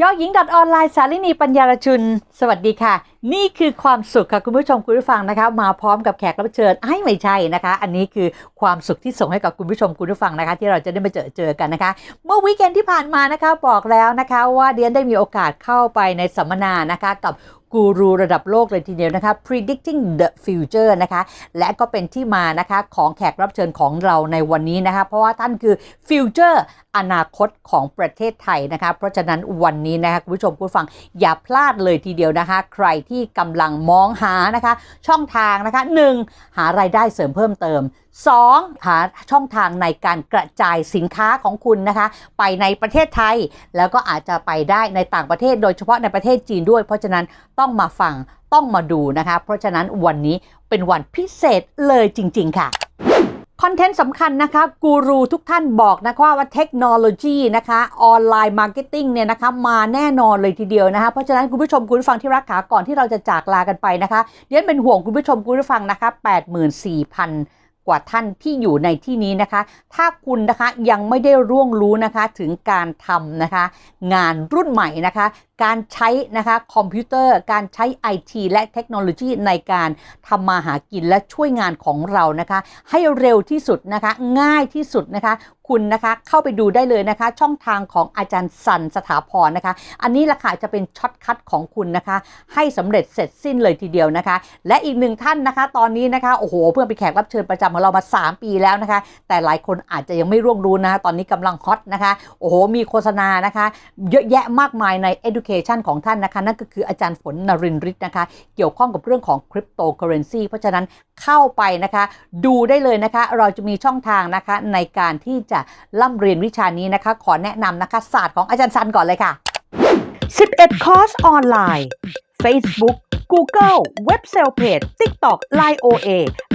ยอหญิงดออนไลน์สารินีปัญญารชุน สวัสดีค่ะ นี่คือความสุขค่ะคุณผู้ชมคุณผู้ฟังนะคะ มาพร้อมกับแขกรับเชิญไอ้ไม่ใช่นะคะ อันนี้คือความสุขที่ส่งให้กับคุณผู้ชมคุณผู้ฟังนะคะ ที่เราจะได้มาเจอเจอกันนะคะ เมื่อวีคเอนที่ผ่านมานะคะบอกแล้วนะคะ ว่าเดียนได้มีโอกาสเข้าไปในสัมมนานะคะ กับ กูรูระดับโลกเลยทีเดียวนะคะ predicting the future นะคะ และก็เป็นที่มานะคะของแขกรับเชิญของเราในวันนี้นะคะ เพราะว่าท่านคือ future อนาคตของประเทศไทยนะคะ เพราะฉะนั้นวันนี้นะคะคุณผู้ชมคุณผู้ฟังอย่าพลาดเลยทีเดียวนะคะ ใครที่กำลังมองหานะคะ ช่องทางนะคะ 1. หารายได้เสริมเพิ่มเติม 2. หาช่องทางในการกระจายสินค้าของคุณนะคะ ไปในประเทศไทย แล้วก็อาจจะไปได้ในต่างประเทศ โดยเฉพาะในประเทศจีนด้วย เพราะฉะนั้นต้องมาฟังต้องมาดูนะคะ เพราะฉะนั้นวันนี้เป็นวันพิเศษเลยจริง ๆ ค่ะคอนเทนต์สำคัญนะคะกูรูทุกท่านบอกนะคะว่าเทคโนโลยีนะคะออนไลน์มาร์เก็ตติ้งเนี่ยนะคะมาแน่นอนเลยทีเดียวนะคะเพราะฉะนั้นคุณผู้ชมคุณฟังที่รักขาก่อนที่เราจะจากลากันไปนะคะเดี๋ยวเป็นห่วงคุณผู้ชมคุณผู้ฟังนะคะ 84,000 กว่าท่านที่อยู่ในที่นี้นะคะ ถ้าคุณนะคะยังไม่ได้ร่วงรู้นะคะถึงการทำนะคะ งานรุ่นใหม่นะคะการใช้นะคะคอมพิวเตอร์ การใช้ IT และเทคโนโลยีในการทำมาหากินและช่วยงานของเรานะคะ ให้เร็วที่สุดนะคะ ง่ายที่สุดนะคะ คุณนะคะเข้าไปดูได้เลยนะคะ ช่องทางของอาจารย์สันสถาพรนะคะ อันนี้ละค่ะจะเป็นช็อตคัทของคุณนะคะ ให้สำเร็จเสร็จสิ้นเลยทีเดียวนะคะ และอีกหนึ่งท่านนะคะ ตอนนี้นะคะโอ้โห เพื่อนเป็นแขกรับเชิญประจำของเรามา 3 ปีแล้วนะคะ แต่หลายคนอาจจะยังไม่ร่วงรู้นะะตอนนี้กำลังฮอตนะคะโอ้โหมีโฆษณานะคะ เยอะแยะมากมายใน education ของท่านนะคะ นั่นก็คืออาจารย์ฝนนรินทร์ฤทธิ์นะคะ เกี่ยวข้องกับเรื่องของ cryptocurrency เพราะฉะนั้นเข้าไปนะคะ ดูได้เลยนะคะ เราจะมีช่องทางนะคะในการที่จะล่ำเรียนวิชานี้นะคะ ขอแนะนำนะคะศาสตร์ของอาจารย์ซันก่อนเลยค่ะ 11 คอร์สออนไลน์ Facebook Google เว็บเซลเพจ TikTok Line OA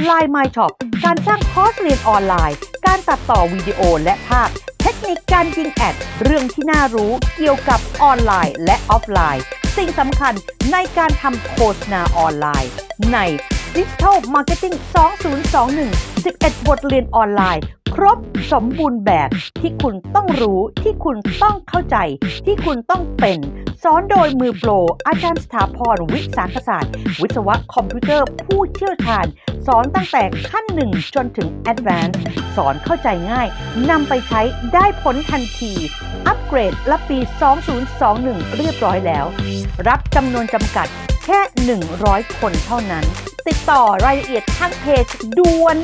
Line My Shop การสร้างคอร์สเรียนออนไลน์ การตัดต่อวิดีโอและภาพ เทคนิคการยิงแอด เรื่องที่น่ารู้เกี่ยวกับออนไลน์และออฟไลน์สิ่งสำคัญในการทำโฆษณาออนไลน์ ใน Digital Marketing 2021 11 บทเรียนออนไลน์ ครบสมบูรณ์แบบที่คุณต้องรู้ที่คุณต้องเข้าใจ ที่คุณต้องเป็นสอนโดยมือโปร อาจารย์สถาพรวิสาขศาสตร์ วิศวะคอมพิวเตอร์ผู้เชี่ยวชาญ สอนตั้งแต่ขั้นหนึ่งจนถึง Advanced สอนเข้าใจง่ายนำไปใช้ได้ผลทันที เกรดและปี 2021 เรียบร้อยแล้ว รับจำนวนจำกัดแค่ 100 คนเท่านั้น ติดต่อรายละเอียดทางเพจด่วน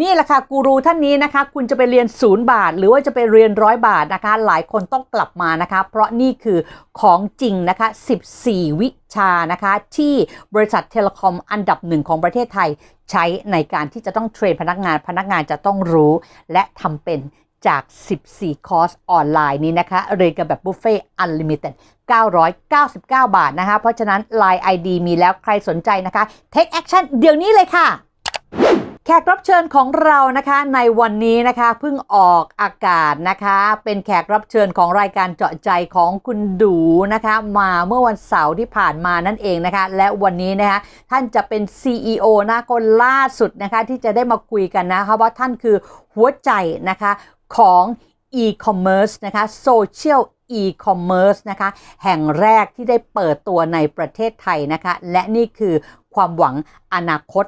นี่แหละค่ะกูรูท่านนี้นะคะ คุณจะไปเรียนศูนย์บาท หรือว่าจะไปเรียนร้อยบาทนะคะ หลายคนต้องกลับมานะคะ เพราะนี่คือของจริงนะคะ 14 วิชานะคะ ที่บริษัทเทเลคอมอันดับหนึ่งของประเทศไทย ใช้ในการที่จะต้องเทรนพนักงานพนักงานจะต้องรู้ และทำเป็นจาก 14 คอร์สออนไลน์นี้นะคะ เรียนกันแบบบุฟเฟ่อันลิมิเต็ด999 บาทนะคะ เพราะฉะนั้น Line ID มีแล้วใครสนใจนะคะ Take Action เดี๋ยวนี้เลยค่ะ แขกรับเชิญของเรานะคะในวันนี้นะคะเพิ่งออกอากาศนะคะ เป็นแขกรับเชิญของรายการเจาะใจของคุณดูนะคะ มาเมื่อวันเสาร์ที่ผ่านมานั่นเองนะคะ และวันนี้นะคะท่านจะเป็น CEO นะคนล่าสุดนะคะที่จะได้มาคุยกันนะคะว่าท่านคือหัวใจนะคะของ e-commerce นะคะ social e-commerce นะคะแห่งแรกที่ได้เปิดตัวในประเทศไทยนะคะ และนี่คือความหวังอนาคต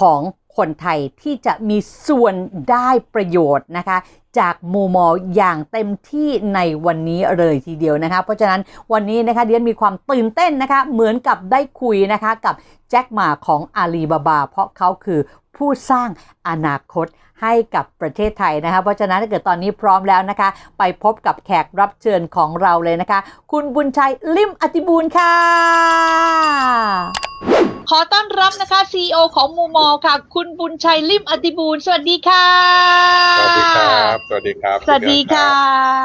ของ คนไทยที่จะมีส่วนได้ประโยชน์นะคะ จากมูมออย่างเต็มที่ในวันนี้เลยทีเดียวนะคะ เพราะฉะนั้นวันนี้นะคะเดียนมีความตื่นเต้นนะคะ เหมือนกับได้คุยนะคะกับแจ็คหมาของอาลีบาบา เพราะเขาคือผู้สร้างอนาคตให้กับประเทศไทยนะคะ เพราะฉะนั้นถ้าเกิดตอนนี้พร้อมแล้วนะคะ ไปพบกับแขกรับเชิญของเราเลยนะคะ คุณบุญชัยลิมอติบูลค่ะ ขอต้อนรับนะคะ CEO ของมูมอค่ะ คุณบุญชัยลิมอติบูลสวัสดีค่ะ สวัสดีครับ สวัสดีครับ สวัสดีค่ะ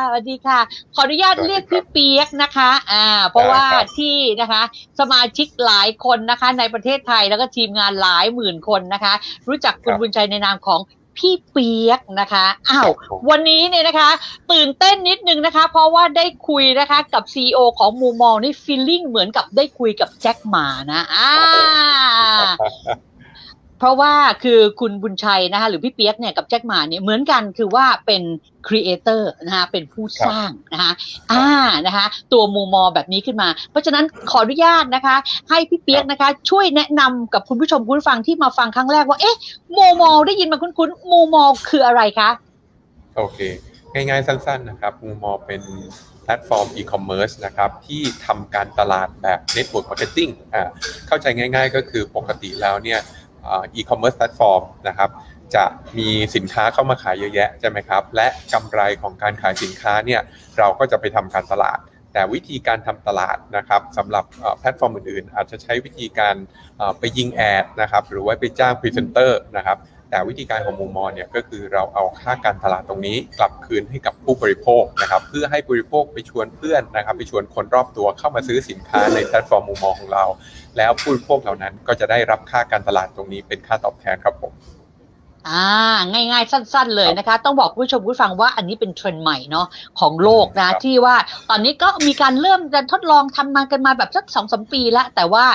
สวัสดีค่ะ ขออนุญาตเรียกพี่เปียกนะคะ อ่า เพราะว่าที่นะคะ สมาชิกหลายคนนะคะ ในประเทศไทยแล้วก็ทีมงานหลายหมื่นคนนะคะ รู้จักคุณบุญชัยในนามของ พี่เปียกนะคะอ้าววันนี้เนี่ยนะคะ ตื่นเต้นนิดนึงนะคะ เพราะว่าได้คุยนะคะกับ CEO ของมูมองนี่ฟีลลิ่งเหมือนกับได้คุยกับแจ็คหมานะอ่า เพราะว่าคือคุณบุญชัยนะคะหรือพี่เปียกเนี่ยกับแจ็คหมาเนี่ยเหมือนกันคือว่าเป็นครีเอเตอร์นะคะเป็นผู้สร้างนะคะอ่านะคะตัวมูมอแบบนี้ขึ้นมา เพราะฉะนั้นขออนุญาตนะคะ ให้พี่เปียกนะคะ ช่วยแนะนำกับคุณผู้ชมคุณผู้ฟังที่มาฟังครั้งแรกว่าเอ๊ะโมมอได้ยินมาคุ้นๆโมมอคืออะไรคะโอเค ง่ายๆ สั้นๆนะครับมูมอเป็นแพลตฟอร์มอีคอมเมิร์ซนะครับที่ทำการตลาดแบบ Network Marketing อ่าเข้าใจง่าย ๆ ก็คือปกติแล้วเนี่ย อีคอมเมิร์ซแพลตฟอร์มนะครับจะมีสินค้าเข้ามาขายเยอะแยะใช่ไหมครับ และกำไรของการขายสินค้าเนี่ยเราก็จะไปทำการตลาด แต่วิธีการทำตลาดนะครับสำหรับแพลตฟอร์มอื่นๆ อาจจะใช้วิธีการไปยิงแอดนะครับหรือว่าไปจ้างพรีเซนเตอร์นะครับ แต่วิธีการของมูมอเนี่ยก็คือเราเอาค่าการตลาดตรงนี้กลับคืนให้กับผู้บริโภคนะครับเพื่อให้บริโภคไปชวนเพื่อนนะครับไปชวนคนรอบตัวเข้ามาซื้อสินค้าในแพลตฟอร์มมูมอของเรา แล้วผู้บริโภคเหล่านั้นก็จะได้รับค่าการตลาดตรงนี้เป็นค่าตอบแทนครับผม อ่าง่ายๆ สั้น ๆ เลยนะคะ ต้องบอกคุณผู้ชมผู้ฟังว่าอันนี้เป็นเทรนด์ใหม่เนาะของโลกครันะบที่ว่าตอนนี้ก็มีการเริ่มจะทดลองทำมากันมาแบบสักสองสมปีแล้ว แต่ว่า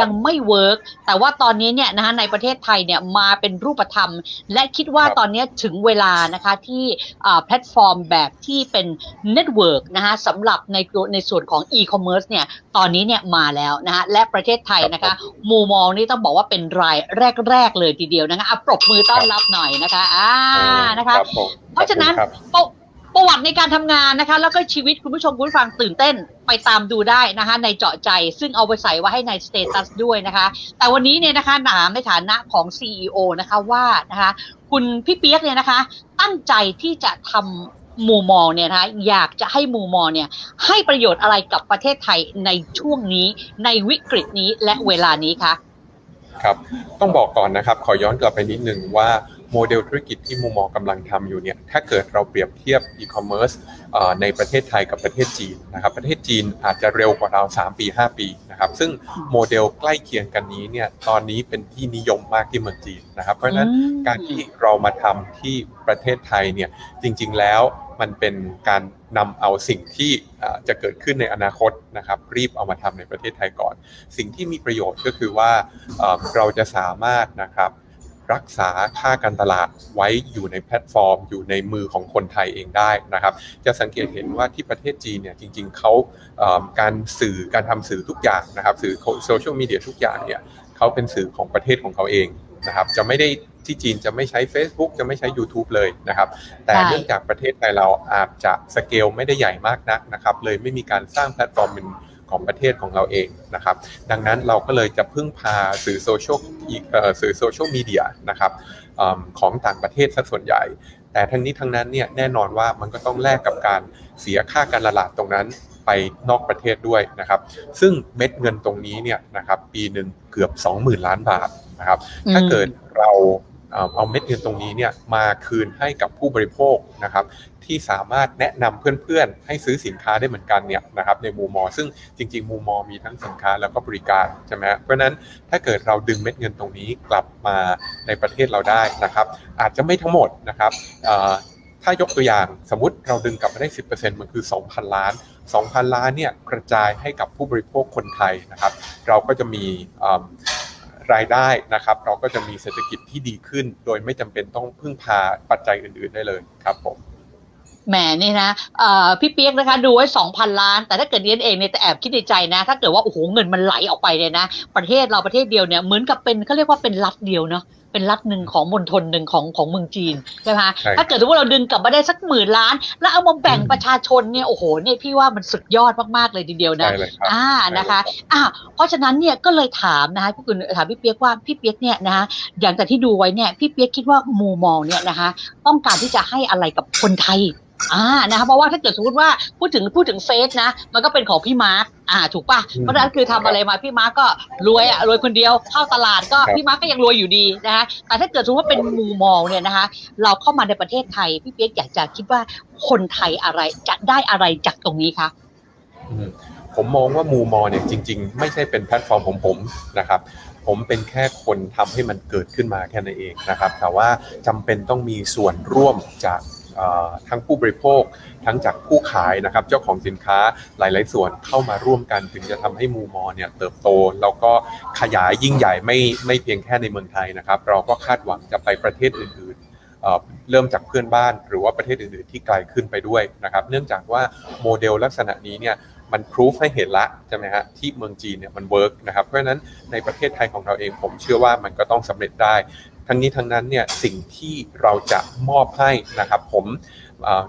ยังไม่เวิร์กแต่ว่าตอนนี้เนี่ยนะคะในประเทศไทยเนี่ยมาเป็นรูปธรรม และคิดว่าครับตอนนี้ถึงเวลานะคะที่อ่าแพลตฟอร์มแบบที่เป็นเน็ตเวิร์กนะคะสำหรับในตัวในส่วนของอีคอมเมิร์ซเนี่ยตอนนี้เนี่ยมาแล้วนะคะและประเทศไทยนะคะมูมองนี่ต้องบอกว่าเป็นรายแรก ๆ เลยทีเดียวนะคะอะปรบมือต้อนรับหน่อยนะคะ อ่านะคะรับผมเพราะฉะนั้นขอบคุณครับประประวัติในการทำงานนะคะ แล้วก็ชีวิตคุณผู้ชมคุณผู้ฟังตื่นเต้นไปตามดูได้นะคะ ในเจาะใจซึ่งเอาไปใส่ไว้ให้ในสเตตัสด้วยนะคะ แต่วันนี้เนี่ยนะคะหนามในฐานะของ CEO นะคะว่านะคะ คุณพี่เปียกเนี่ยนะคะ ตั้งใจที่จะทำมูมอเนี่ยนะคะอยากจะให้มูมอเนี่ย ให้ประโยชน์อะไรกับประเทศไทยในช่วงนี้ในวิกฤตนี้และเวลานี้คะ ครับต้องบอกก่อนนะครับขอย้อนกลับไปนิดนึงว่าโมเดลธุรกิจที่มูมอกำลังทำอยู่เนี่ยถ้าเกิดเราเปรียบเทียบอีคอมเมิร์ซในประเทศไทยกับประเทศจีนนะครับประเทศจีนอาจจะเร็วกว่าเรา 3 ปี 5 ปีนะครับซึ่งโมเดลใกล้เคียงกันนี้เนี่ยตอนนี้เป็นที่นิยมมากที่เมืองจีนนะครับเพราะฉะนั้นอืมการที่เรามาทำที่ประเทศไทยเนี่ยจริง ๆ แล้วมันเป็นการ นำเอาสิ่งที่จะเกิดขึ้นในอนาคตนะครับ รีบเอามาทำในประเทศไทยก่อน สิ่งที่มีประโยชน์ก็คือว่าเราจะสามารถนะครับรักษาค่าการตลาดไว้อยู่ในแพลตฟอร์ม อยู่ในมือของคนไทยเองได้นะครับ จะสังเกตเห็นว่าที่ประเทศจีนเนี่ยจริง ๆเขาการสื่อการทำสื่อทุกอย่างนะครับ สื่อโซเชียลมีเดียทุกอย่างเนี่ยเขาเป็นสื่อของประเทศของเขาเองนะครับ จะไม่ได้ ที่จีนจะไม่ใช้ Facebook จะไม่ใช้ YouTube เลยนะครับ แต่ใช่เนื่องจากประเทศไทยเราอาจจะสเกลไม่ได้ใหญ่มากนักนะครับ เลยไม่มีการสร้างแพลตฟอร์มเป็นของประเทศของเราเองนะครับ ดังนั้นเราก็เลยจะพึ่งพาสื่อโซเชียลอีกเอ่อสื่อโซเชียลมีเดียนะครับเอมของต่างประเทศซะส่วนใหญ่ แต่ทั้งนี้ทั้งนั้นเนี่ยแน่นอนว่ามันก็ต้องแลกกับการเสียค่าการตลาดตรงนั้นไปนอกประเทศด้วยนะครับ ซึ่งเม็ดเงินตรงนี้เนี่ยนะครับปีหนึ่งเกือบ 20,000 ล้านบาทนะครับ ถ้าเกิดเรา เอาเม็ดเงินตรงนี้เนี่ยมาคืนให้กับผู้บริโภคนะครับที่สามารถแนะนำเพื่อนๆ ให้ซื้อสินค้าได้เหมือนกันเนี่ยนะครับในมูมอ ซึ่งจริงๆมูมอมีทั้งสินค้าแล้วก็บริการใช่ไหมเพราะนั้นถ้าเกิดเราดึงเม็ดเงินตรงนี้กลับมาในประเทศเราได้นะครับ อาจจะไม่ทั้งหมดนะครับถ้ายกตัวอย่างสมมติเราดึงกลับมาได้ 10%มันคือ 2,000 ล้าน 2,000 ล้านเนี่ยกระจายให้กับผู้บริโภคคนไทยนะครับ เราก็จะมี รายได้นะครับ เราก็จะมีเศรษฐกิจที่ดีขึ้น โดยไม่จำเป็นต้องพึ่งพาปัจจัยอื่น ๆได้เลยครับผมแหมนี่นะพี่เปียกนะคะดูไว้สองพันล้าน แต่ถ้าเกิดเรียนเองเนี่ยแต่แอบคิดในใจนะ ถ้าเกิดว่าโอ้โหเงินมันไหลออกไปเลยนะ ประเทศเราประเทศเดียวเนี่ยเหมือนกับเป็นเขาเรียกว่าเป็นรัฐเดียวเนาะ เป็นรัฐหนึ่งของมณฑลหนึ่งของของเมืองจีนใช่ไหมคะใช่ถ้าเกิดว่าเราดึงกลับมาได้สักหมื่นล้าน แล้วเอามาแบ่งอืมประชาชนเนี่ยโอ้โหเนี่ยพี่ว่ามันสุดยอดมากๆเลยทีเดียวนะใช่เลยครับอ่านะคะใช่เลยรับอ่าเพราะฉะนั้นเนี่ยก็เลยถามนะคะพี่กุลถามพี่เปียกว่าพี่เปียกเนี่ยนะคะอย่างแต่ที่ดูไว้เนี่ยพี่เปียกคิดว่ามูมองเนี่ยนะคะต้องการที่จะให้อะไรกับคนไทยอ่านะคะเพราะว่าถ้าเกิดสมมติว่าพูดถึงพูดถึงเฟซนะ มันก็เป็นของพี่มาร์ค อ่าถูกป่ะอืมเพราะฉะนั้นคือทำอะไรมาพี่มาร์คก็รวยอะรวยคนเดียวเข้าตลาดก็ครับพี่มาร์คก็ยังรวยอยู่ดีนะคะแต่ถ้าเกิดสมมติว่าเป็นมูมองเนี่ยนะคะเราเข้ามาในประเทศไทยพี่เปียกอยากจะคิดว่าคนไทยอะไรจะได้อะไรจากตรงนี้คะอืมผมมองว่ามูมอเนี่ยจริง ๆ ไม่ใช่เป็นแพลตฟอร์มของผมนะครับผมเป็นแค่คนทำให้มันเกิดขึ้นมาแค่นั้นเองนะครับแต่ว่าจำเป็นต้องมีส่วนร่วมจากเเอ่อ ทั้งผู้บริโภค ทั้งจากผู้ขายนะครับเจ้าของสินค้าหลาย ๆ ส่วนเข้ามาร่วมกัน ถึงจะทำให้มูมอเนี่ยเติบโต แล้วก็ขยายยิ่งใหญ่ไม่ไม่เพียงแค่ในเมืองไทยนะครับ เราก็คาดหวังจะไปประเทศอื่นๆเเริ่มจากเพื่อนบ้านหรือว่าประเทศอื่นๆที่ไกลขึ้นไปด้วยนะครับ เนื่องจากว่าโมเดลลักษณะนี้เนี่ยมันพิสูจให้เห็นละใช่ไหมฮะที่เมืองจีนเนี่ยมันเวิร์กนะครับเพราะฉะนั้นในประเทศไทยของเราเองผมเชื่อว่ามันก็ต้องสำเร็จได้ ทั้งนี้ทั้งนั้นเนี่ยสิ่งที่เราจะมอบให้นะครับผม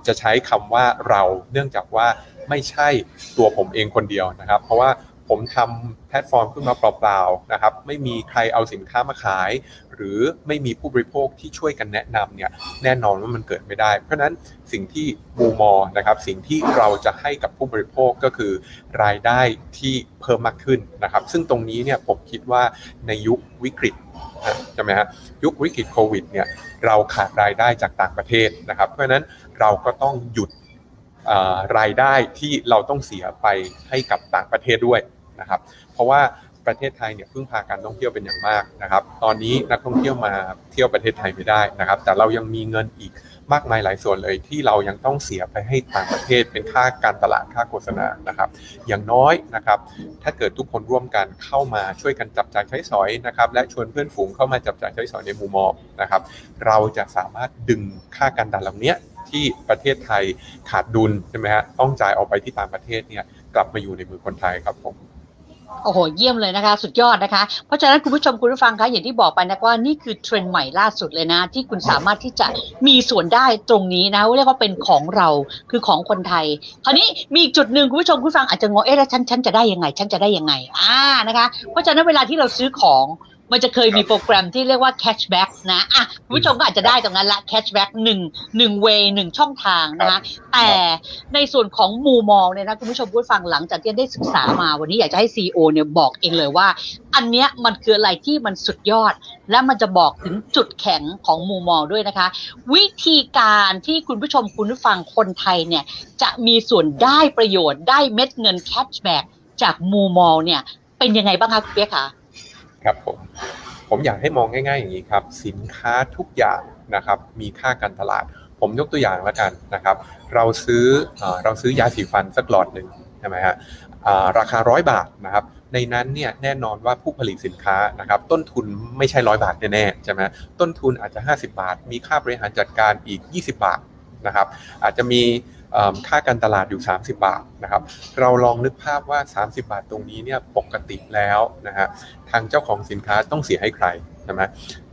จะใช้คำว่าเราเนื่องจากว่าไม่ใช่ตัวผมเองคนเดียวนะครับ เพราะว่า ผมทำแพลตฟอร์มขึ้นมาเปล่าๆนะครับไม่มีใครเอาสินค้ามาขาย หรือไม่มีผู้บริโภคที่ช่วยกันแนะนำเนี่ยแน่นอนว่ามันเกิดไม่ได้ เพราะนั้นสิ่งที่มูมอนะครับสิ่งที่เราจะให้กับผู้บริโภคก็คือ รายได้ที่เพิ่มมากขึ้นนะครับซึ่งตรงนี้เนี่ยผมคิดว่าในยุควิกฤตนะใช่ไหมฮะยุควิกฤตโควิดเนี่ยเราขาดรายได้จากต่างประเทศนะครับ เพราะฉะนั้นเราก็ต้องหยุดรายได้ที่เราต้องเสียไปให้กับต่างประเทศด้วย นะครับ เพราะว่าประเทศไทยเนี่ยพึ่งพาการท่องเที่ยวเป็นอย่างมากนะครับ ตอนนี้นักท่องเที่ยวมาเที่ยวประเทศไทยไม่ได้นะครับ แต่เรายังมีเงินอีกมากมายหลายส่วนเลยที่เรายังต้องเสียไปให้ต่างประเทศเป็นค่าการตลาดค่าโฆษณานะครับ อย่างน้อยนะครับ ถ้าเกิดทุกคนร่วมกันเข้ามาช่วยกันจับจ่ายใช้สอยนะครับ และชวนเพื่อนฝูงเข้ามาจับจ่ายใช้สอยในมุมมองนะครับ เราจะสามารถดึงค่าการตลาดเหล่านี้ที่ประเทศไทยขาดดุลใช่ไหมฮะต้องจ่ายออกไปที่ต่างประเทศเนี่ยกลับมาอยู่ในมือคนไทยครับผม โอ้โห เยี่ยมเลยนะคะ สุดยอดนะคะ เพราะฉะนั้นคุณผู้ชมคุณผู้ฟังคะอย่างที่บอกไปนะว่านี่คือเทรนด์ใหม่ล่าสุดเลยนะ ที่คุณสามารถที่จะมีส่วนได้ตรงนี้นะเรียกว่าเป็นของเราคือของคนไทย คราวนี้มีอีกจุดหนึ่งคุณผู้ชมคุณผู้ฟังอาจจะงงเอ๊ะแล้วฉันฉันจะได้ยังไง ฉันจะได้ยังไงอ่านะคะ เพราะฉะนั้นเวลาที่เราซื้อของ มันจะเคยมีโปรแกรมที่เรียกว่า cashback นะอะคุณผู้ชมก็อาจจะได้ตรงนั้นละ cashback หนึ่งหนึ่งเวหนึ่งช่องทางนะคะแต่ในส่วนของมูมองเนี่ยนะคุณผู้ชมผู้ฟังหลังจากที่ได้ศึกษามาวันนี้อยากจะให้ CEO เนี่ยบอกเองเลยว่า อันเนี้ยมันคืออะไรที่มันสุดยอด และมันจะบอกถึงจุดแข็งของมูมองด้วยนะคะ วิธีการที่คุณผู้ชมคุณผู้ฟังคนไทยเนี่ยจะมีส่วนได้ประโยชน์ได้เม็ดเงิน cashback จากมูมองเนี่ยเป็นยังไงบ้างคะคุณเปียกคะ ครับผมผมอยากให้มองง่าย ๆ อย่างนี้ครับสินค้าทุกอย่างนะครับมีค่าการตลาด ผมยกตัวอย่างแล้วกันนะครับ เราซื้อเอเราซื้อยาสีฟันสักหลอดหนึ่งใช่ไหมฮะราคาร้อยบาทนะครับในนั้นเนี่ยแน่นอนว่าผู้ผลิตสินค้านะครับต้นทุนไม่ใช่ร้อยบาทแน่ๆใช่ไหมต้นทุนอาจจะ 50 บาท มีค่าบริหารจัดการอีก 20 บาทนะครับอาจจะมี ค่าการตลาดอยู่ 30 บาทนะครับเราลองนึกภาพว่า 30 บาทตรงนี้เนี่ยปกติแล้วนะฮะทางเจ้าของสินค้าต้องเสียให้ใครใช่ไหม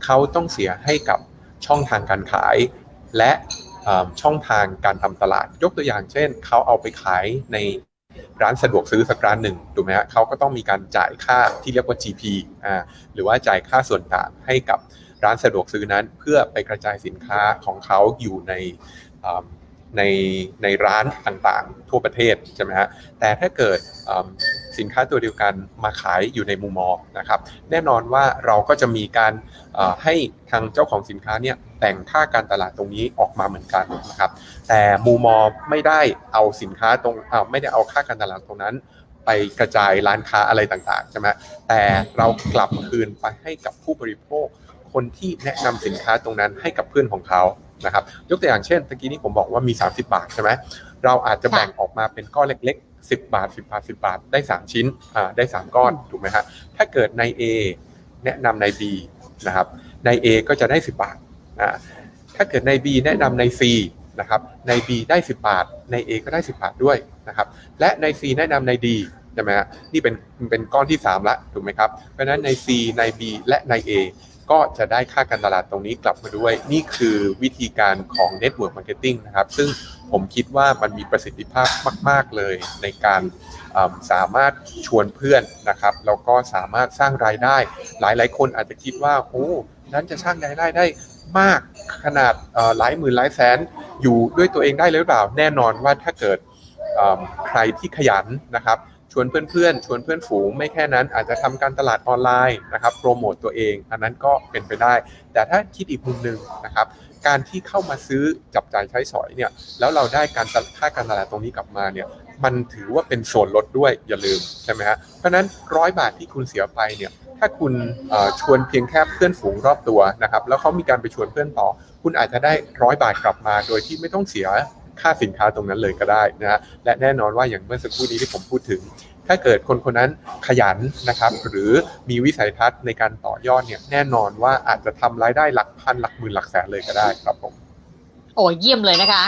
เขาต้องเสียให้กับช่องทางการขาย และช่องทางการทำตลาด ยกตัวอย่างเช่น เขาเอาไปขายในร้านสะดวกซื้อสักร้านหนึ่งถูกไหมฮะเขาก็ต้องมีการจ่ายค่าที่เรียกว่า GP อ่าหรือว่าจ่ายค่าส่วนต่างให้กับร้านสะดวกซื้อนั้น เพื่อไปกระจายสินค้าของเขาอยู่ใน ในในร้านต่างๆ ทั่วประเทศใช่ไหมฮะแต่ถ้าเกิดสินค้าตัวเดียวกันมาขายอยู่ในมุมมองนะครับแน่นอนว่าเราก็จะมีการให้ทางเจ้าของสินค้าเนี่ยแบ่งค่าการตลาดตรงนี้ออกมาเหมือนกันนะครับแต่มูมอไม่ได้เอาสินค้าตรงไม่ได้เอาค่าการตลาดตรงนั้น ไปกระจายร้านค้าอะไรต่างๆใช่ไหมแต่เรากลับคืนไปให้กับผู้บริโภค คนที่แนะนำสินค้าตรงนั้นให้กับเพื่อนของเขา นะครับยกตัวอย่างเช่นตะกี้นี้ผมบอกว่ามี 30 บาทใช่ไหมเราอาจจะแบ่งออกมาเป็นก้อนเล็กๆ 10 บาท 10 บาท 10 บาท ได้ 3 ชิ้นอ่าได้ 3 ก้อนถูกไหมฮะถ้าเกิดใน A แนะนำใน B นะครับใน A ก็จะได้ 10 บาทอ่าถ้าเกิดใน B แนะนำใน C นะครับใน B ได้ 10 บาท ใน A ก็ได้ 10 บาทด้วยนะครับและใน C แนะนำใน D ใช่ไหมฮะนี่เป็นเป็นก้อนที่ 3 ละถูกไหมครับ เพราะฉะนั้นใน C ใน B และใน A ก็จะได้ค่าการตลาดตรงนี้กลับมาด้วย นี่คือวิธีการของ Network Marketing นะครับ ซึ่งผมคิดว่ามันมีประสิทธิภาพมาก ๆ เลยในการสามารถชวนเพื่อนนะครับแล้วก็สามารถสร้างรายได้ หลาย ๆ คนอาจจะคิดว่าโอ้นั้นจะสร้างรายได้ได้มากขนาดหลายหมื่นหลายแสนอยู่ด้วยตัวเองได้หรือเปล่า แน่นอนว่าถ้าเกิดใครที่ขยันนะครับ ชวนเพื่อนๆ ชวนเพื่อนฝูง ไม่แค่นั้นอาจจะทำการตลาดออนไลน์นะครับโปรโมตตัวเอง อันนั้นก็เป็นไปได้ แต่ถ้าคิดอีกมุมหนึ่งนะครับการที่เข้ามาซื้อจับจ่ายใช้สอยเนี่ยแล้วเราได้การค่าการตลาดตรงนี้กลับมาเนี่ยมันถือว่าเป็นส่วนลดด้วยอย่าลืมใช่ไหมฮะเพราะฉะนั้นร้อยบาทที่คุณเสียไปเนี่ยถ้าคุณชวนเพียงแค่เพื่อนฝูงรอบตัวนะครับแล้วเขามีการไปชวนเพื่อนต่อ คุณอาจจะได้ร้อยบาทกลับมาโดยที่ไม่ต้องเสีย ค่าสินค้าตรงนั้นเลยก็ได้นะฮะและแน่นอนว่าอย่างเมื่อสักครู่นี้ที่ผมพูดถึง ถ้าเกิดคนคนนั้นขยันนะครับ หรือมีวิสัยทัศน์ในการต่อยอดเนี่ยแน่นอนว่าอาจจะทำรายได้หลักพันหลักหมื่นหลักแสนเลยก็ได้ครับผมโอ้เยี่ยมเลยนะคะ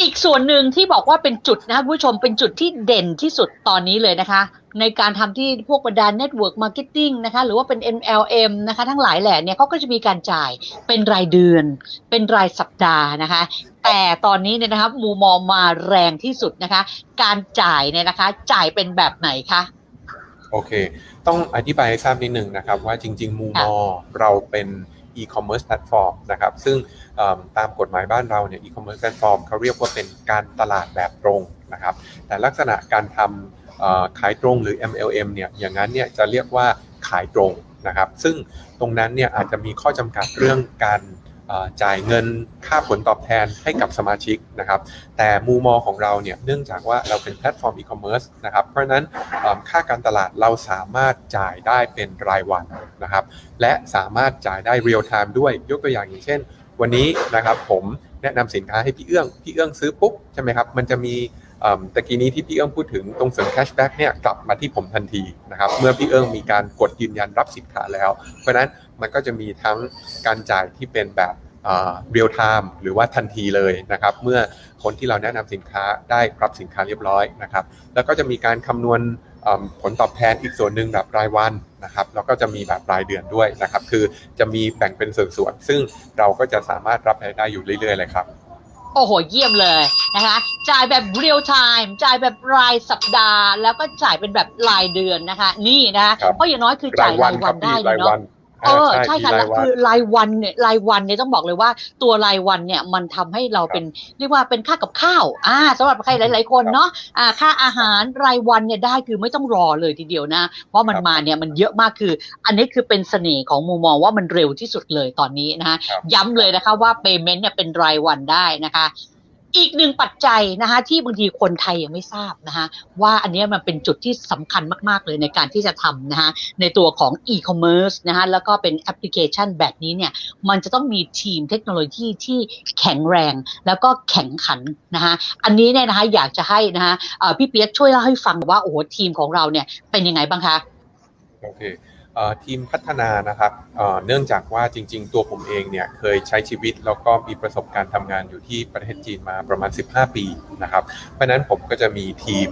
อีกส่วนหนึ่งที่บอกว่าเป็นจุดนะคะคุณผู้ชมเป็นจุดที่เด่นที่สุดตอนนี้เลยนะคะ ในการทำที่พวกบรรดา Network Marketing นะคะหรือว่าเป็น MLM นะคะทั้งหลายแหล่เนี่ยเขาก็จะมีการจ่ายเป็นรายเดือน เป็นรายสัปดาห์นะคะแต่ตอนนี้เนี่ยนะครับมูมองมาแรงที่สุดนะคะ การจ่ายเนี่ยนะคะ จ่ายเป็นแบบไหนคะโอเค ต้องอธิบายให้ทราบนิดหนึ่งนะครับ ว่าจริง ๆ มูมอเราเป็น e-commerce platform นะครับ ซึ่งเอิ่มตามกฎหมายบ้านเราเนี่ย e-commerce platform เขาเรียกว่าเป็นการตลาดแบบตรงนะครับ แต่ลักษณะการทำเอ่อ ขายตรงหรือ MLM เนี่ยอย่างนั้นเนี่ยจะเรียกว่าขายตรงนะครับ ซึ่งตรงนั้นเนี่ยอาจจะมีข้อจำกัดเรื่องการจ่ายเงินค่าผลตอบแทนให้กับสมาชิกนะครับ แต่มูมอของเราเนี่ยเนื่องจากว่าเราเป็นแพลตฟอร์มอีคอมเมิร์ซนะครับ เพราะนั้นค่าการตลาดเราสามารถจ่ายได้เป็นรายวันนะครับ และสามารถจ่ายได้เรียลไทม์ด้วยยกตัวอย่างอย่างเช่น วันนี้นะครับผมแนะนำสินค้าให้พี่เอื้อง พี่เอื้องซื้อปุ๊บใช่ไหมครับ มันจะมี ตะกี้นี้ที่พี่เอื้องพูดถึงตรงส่วนแคชแบ็กเนี่ยกลับมาที่ผมทันทีนะครับเมื่อพี่เอื้องมีการกดยืนยันรับสินค้าแล้ว เพราะฉะนั้นมันก็จะมีทั้งการจ่ายที่เป็นแบบเรียลไทม์หรือว่าทันทีเลยนะครับเมื่อคนที่เราแนะนำสินค้าได้รับสินค้าเรียบร้อยนะครับแล้วก็จะมีการคำนวณผลตอบแทนอีกส่วนหนึ่งแบบรายวันนะครับแล้วก็จะมีแบบรายเดือนด้วยนะครับคือจะมีแบ่งเป็นส่วนๆซึ่งเราก็จะสามารถรับรายได้อยู่เรื่อยๆเลยครับ โอ้โห เยี่ยมเลยนะคะ จ่ายแบบเรียลไทม์จ่ายแบบรายสัปดาห์ แล้วก็จ่ายเป็นแบบรายเดือนนะคะ นี่นะคะครับเพราะอย่างน้อยคือจ่ายรายวันได้รายเนาะวัน เอออ่าใช่ค่ะมีแล้รายววันคือรายวันเนี่ยรายวันเนี่ยต้องบอกเลยว่าตัวรายวันเนี่ยมันทำให้เราเป็นเรียกว่าเป็นค่ากับข้าวอ่าสำหรับใครหลาย ๆ คนเนาะอ่าค่าอาหารรายวันเนี่ยได้คือไม่ต้องรอเลยทีเดียวนะ เพราะมันครับมาเนี่ยมันเยอะมากคือ อันนี้คือเป็นเสน่ห์ของมุมมองว่ามันเร็วที่สุดเลยตอนนี้นะคะครับย้ำเลยนะคะว่า payment เนี่ยเป็นรายวันได้นะคะ อีกหนึ่งปัจจัยนะคะที่บางทีคนไทยยังไม่ทราบนะคะว่าอันนี้มันเป็นจุดที่สำคัญมากๆเลยในการที่จะทำนะคะในตัวของ e-commerce นะคะแล้วก็เป็นแอปพลิเคชันแบบนี้เนี่ยมันจะต้องมีทีมเทคโนโลยีที่แข็งแรง แล้วก็แข็งขันนะคะอันนี้เนี่ยนะคะอยากจะให้นะคะพี่เปียกช่วยเล่าให้ฟังว่าโอ้โหทีมของเราเนี่ยเป็นยังไงบ้างคะโอเค ทีมพัฒนานะครับเนื่องจากว่าจริง ๆ ตัวผมเองเนี่ยเคยใช้ชีวิตแล้วก็มีประสบการณ์ทำงานอยู่ที่ประเทศจีนมาประมาณ 15 ปีนะครับ เพราะนั้นผมก็จะมีทีม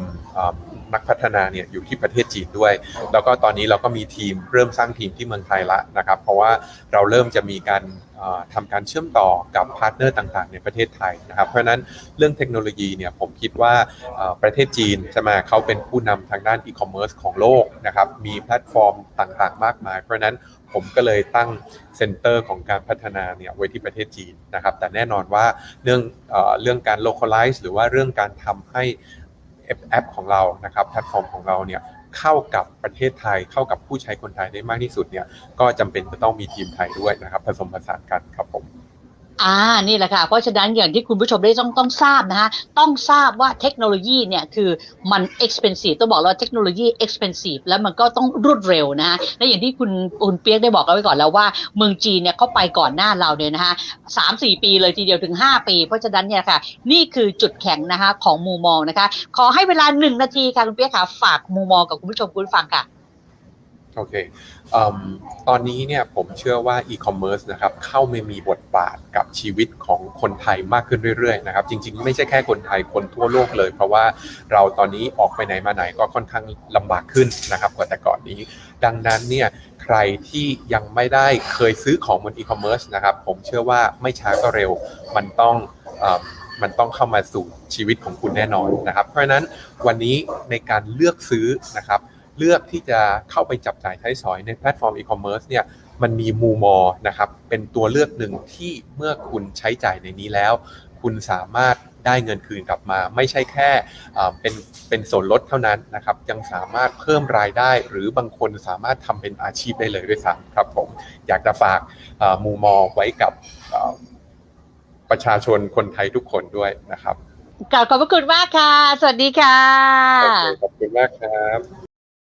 นักพัฒนาเนี่ยอยู่ที่ประเทศจีนด้วย แล้วก็ตอนนี้เราก็มีทีมเริ่มสร้างทีมที่เมืองไทยละนะครับ เพราะว่าเราเริ่มจะมีการเอ่อทำการเชื่อมต่อกับพาร์ทเนอร์ต่างๆ ในประเทศไทยนะครับ เพราะฉะนั้นเรื่องเทคโนโลยีเนี่ยผมคิดว่าประเทศจีนใช่ไหมเขาเป็นผู้นำทางด้านอีคอมเมิร์ซของโลกนะครับ มีแพลตฟอร์มต่างๆ มากมาย เพราะฉะนั้นผมก็เลยตั้งเซ็นเตอร์ของการพัฒนาเนี่ยไว้ที่ประเทศจีนนะครับ แต่แน่นอนว่าเรื่องเอเรื่องการ localize หรือว่าเรื่องการทำให้ แอปแอปของเรานะครับแพลตฟอร์มของเราเนี่ยเข้ากับประเทศไทยเข้ากับผู้ใช้คนไทยได้มากที่สุดเนี่ยก็จำเป็นจะต้องมีทีมไทยด้วยนะครับผสมผสานกันครับผม อ่า นี่แหละค่ะ เพราะฉะนั้นอย่างที่คุณผู้ชมได้ต้องต้องทราบนะฮะ ต้องทราบว่าเทคโนโลยีเนี่ยคือมัน expensive ต้องบอกว่าเทคโนโลยี expensive แล้วมันก็ต้องรวดเร็วนะฮะ และอย่างที่คุณคุณเปียกได้บอกเอาไว้ก่อนแล้วว่าเมืองจีนเนี่ยเขาไปก่อนหน้าเราเนี่ยนะฮะสามสี่ปีเลยทีเดียวถึง 5 ปี เพราะฉะนั้นเนี่ยค่ะ นี่คือจุดแข็งนะคะของมูมองนะคะ ขอให้เวลาหนึ่งนาทีค่ะคุณเปียกค่ะ ฝากมูมองกับคุณผู้ชมคุณฟังค่ะ โอเค ตอนนี้เนี่ยผมเชื่อว่าอีคอมเมิร์ซนะครับเข้ามามีบทบาทกับชีวิตของคนไทยมากขึ้นเรื่อยๆนะครับจริงๆ ไม่ใช่แค่คนไทยคนทั่วโลกเลย เพราะว่าเราตอนนี้ออกไปไหนมาไหนก็ค่อนข้างลำบากขึ้นนะครับกว่าแต่ก่อนนี้ ดังนั้นเนี่ยใครที่ยังไม่ได้เคยซื้อของบนอีคอมเมิร์ซนะครับผมเชื่อว่าไม่ช้าก็เร็วมันต้องอมันต้องเข้ามาสู่ชีวิตของคุณแน่นอนนะครับ เพราะฉะนั้นวันนี้ในการเลือกซื้อนะครับ เลือกที่จะเข้าไปจับจ่ายใช้สอยในแพลตฟอร์มอีคอมเมิร์ซเนี่ยมันมีมูมอนะครับเป็นตัวเลือกหนึ่งที่เมื่อคุณใช้จ่ายในนี้แล้ว คุณสามารถได้เงินคืนกลับมา ไม่ใช่แค่อ่าเป็นเป็นส่วนลดเท่านั้นนะครับยังสามารถเพิ่มรายได้ หรือบางคนสามารถทำเป็นอาชีพได้เลยด้วยซ้ำครับผมอยากจะฝากอ่ามูมอไว้กับอ่าประชาชนคนไทยทุกคนด้วยนะครับกราบขอบพระคุณมากค่ะ สวัสดีค่ะโอเคขอบคุณมากครับ